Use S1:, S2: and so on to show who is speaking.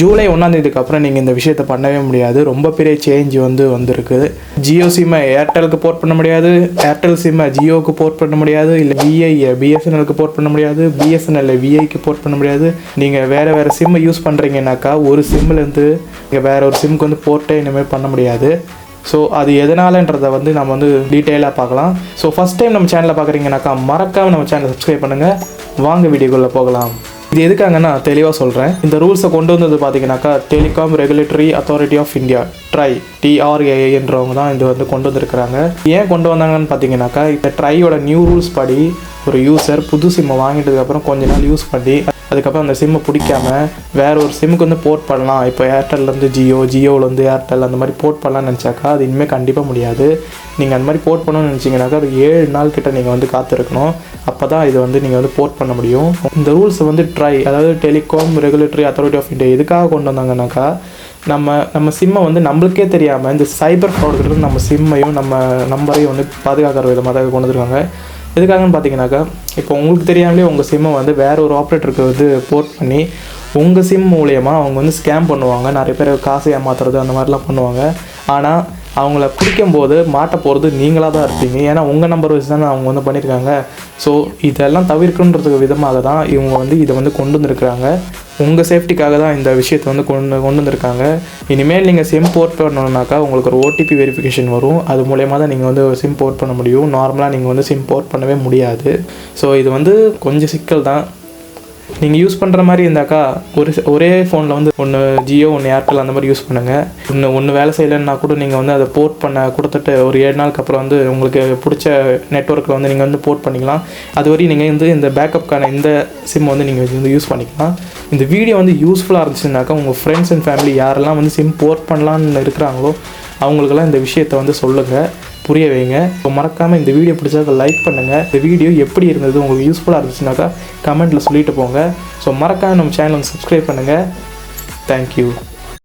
S1: ஜூலை ஒன்றாந்தேதிக்கு அப்புறம் நீங்கள் இந்த விஷயத்தை பண்ணவே முடியாது. ரொம்ப பெரிய சேஞ்ச் வந்து வந்திருக்கு. ஜியோ சிம்மை ஏர்டெலுக்கு போர்ட் பண்ண முடியாது. ஏர்டெல் சிம்மை ஜியோவுக்கு போர்ட் பண்ண முடியாது. இல்லை விஐ பிஎஸ்என்எலுக்கு போர்ட் பண்ண முடியாது. பிஎஸ்என்எல் விஐக்கு போர்ட் பண்ண முடியாது. நீங்கள் வேறு வேறு சிம்மை யூஸ் பண்ணுறீங்கனாக்கா ஒரு சிம்லேருந்து நீங்கள் வேறு ஒரு சிம்க்கு வந்து போர்ட்டே இனிமேல் பண்ண முடியாது. ஸோ அது எதனாலன்றதை வந்து நம்ம வந்து டீட்டெயிலாக பார்க்கலாம். ஸோ ஃபஸ்ட் டைம் நம்ம சேனலை பார்க்குறீங்கனாக்கா மறக்காமல் நம்ம சேனலை சப்ஸ்கிரைப் பண்ணுங்கள் வாங்க வீடியோக்குள்ளே போகலாம். இது எதுக்காங்கன்னா தெளிவாக சொல்கிறேன் இந்த ரூல்ஸை கொண்டு வந்தது பார்த்தீங்கன்னாக்கா telecom regulatory authority of India TRAI டிஆர்ஏன்றவங்க தான் இது வந்து கொண்டு வந்திருக்கிறாங்க. ஏன் கொண்டு வந்தாங்கன்னு பார்த்தீங்கன்னாக்கா இந்த ட்ரையோட நியூ ரூல்ஸ் படி ஒரு யூசர் புது சிம்மை வாங்கிட்டதுக்கப்புறம் கொஞ்ச நாள் யூஸ் பண்ணி அதுக்கப்புறம் அந்த சிம்மை பிடிக்காம வேற ஒரு சிம்முக்கு வந்து போர்ட் பண்ணலாம். இப்போ ஏர்டெல்லேருந்து ஜியோ ஜியோவிலேருந்து ஏர்டெல் அந்த மாதிரி போர்ட் பண்ணலாம்னு நினச்சாக்கா அது இனிமேல் கண்டிப்பாக முடியாது. நீங்கள் அந்த மாதிரி போர்ட் பண்ணணும்னு நினச்சிங்கனாக்கா அது ஏழு நாள் கிட்ட நீங்கள் வந்து காத்திருக்கணும். அப்போ தான் இது வந்து நீங்கள் வந்து போர்ட் பண்ண முடியும். இந்த ரூல்ஸை வந்து ட்ரை அதாவது telecom regulatory authority of India எதுக்காக கொண்டு வந்தாங்கன்னாக்கா நம்ம நம்ம சிம்மை வந்து நம்மளுக்கே தெரியாமல் இந்த சைபர் ஃப்ராட்கிட்ட நம்ம சிம்மையும் நம்ம நம்பரையும் வந்து பாதுகாக்கிற விதமாக தான் கொண்டு வந்துருக்காங்க. எதுக்காகன்னு பார்த்தீங்கன்னாக்கா இப்போ உங்களுக்கு தெரியாமலே உங்கள் சிம்மை வந்து வேறு ஒரு ஆப்ரேட்டருக்கு வந்து போர்ட் பண்ணி உங்கள் சிம் மூலயமா அவங்க வந்து ஸ்கேம் பண்ணுவாங்க. நிறைய பேர் காசு ஏமாத்துறது அந்த மாதிரிலாம் பண்ணுவாங்க. ஆனால் அவங்கள பிடிக்கும் போது மாட்ட போகிறது நீங்களாக தான் இருப்பீங்க. ஏன்னா உங்கள் நம்பர் வச்சு தானே அவங்க வந்து பண்ணியிருக்காங்க. ஸோ இதெல்லாம் தவிர்க்கணுன்றதுக்கு விதமாக தான் இவங்க வந்து இதை வந்து கொண்டு வந்திருக்கிறாங்க. உங்கள் சேஃப்டிக்காக தான் இந்த விஷயத்தை வந்து கொண்டு கொண்டு வந்திருக்காங்க. இனிமேல் நீங்கள் சிம் போர்ட் பண்ணணுன்னாக்கா உங்களுக்கு ஒரு ஓடிபி வெரிஃபிகேஷன் வரும். அது மூலயமா தான் நீங்கள் வந்து சிம் போர்ட் பண்ண முடியும். நார்மலாக நீங்கள் வந்து சிம் போர்ட் பண்ணவே முடியாது. ஸோ இது வந்து கொஞ்சம் சிக்கல் தான். நீங்கள் யூஸ் பண்ணுற மாதிரி இருந்தாக்கா ஒரு ஒரே ஃபோனில் வந்து ஒன்று ஜியோ ஒன்று ஏர்டெல் அந்த மாதிரி யூஸ் பண்ணுங்கள் ஒன்று ஒன்று வேலை செய்யலைன்னா கூட நீங்கள் வந்து அதை போர்ட் பண்ண கொடுத்துட்டு ஒரு ஏழு நாளுக்கு அப்புறம் வந்து உங்களுக்கு பிடிச்ச நெட்ஒர்க்கில் வந்து நீங்கள் வந்து போர்ட் பண்ணிக்கலாம். அது வரையும் நீங்கள் வந்து இந்த பேக்கப்க்கான இந்த சிம் வந்து நீங்கள் வந்து யூஸ் பண்ணிக்கலாம். இந்த வீடியோ வந்து யூஸ்ஃபுல்லாக இருந்துச்சுனாக்கா உங்கள் ஃப்ரெண்ட்ஸ் அண்ட் ஃபேமிலி யாரெல்லாம் வந்து சிம் போர்ட் பண்ணலான்னு இருக்கிறாங்களோ அவங்களுக்கெல்லாம் இந்த விஷயத்தை வந்து சொல்லுங்கள் புரிய வைங்க. இப்போ மறக்காமல் இந்த வீடியோ பிடிச்சா லைக் பண்ணுங்கள் இந்த வீடியோ எப்படி இருந்தது உங்களுக்கு யூஸ்ஃபுல்லாக இருந்துச்சுனாக்கா கமெண்ட்டில் சொல்லிட்டு போங்க. ஸோ மறக்காமல் நம்ம சேனல் வந்து சப்ஸ்கிரைப் பண்ணுங்கள் தேங்க்யூ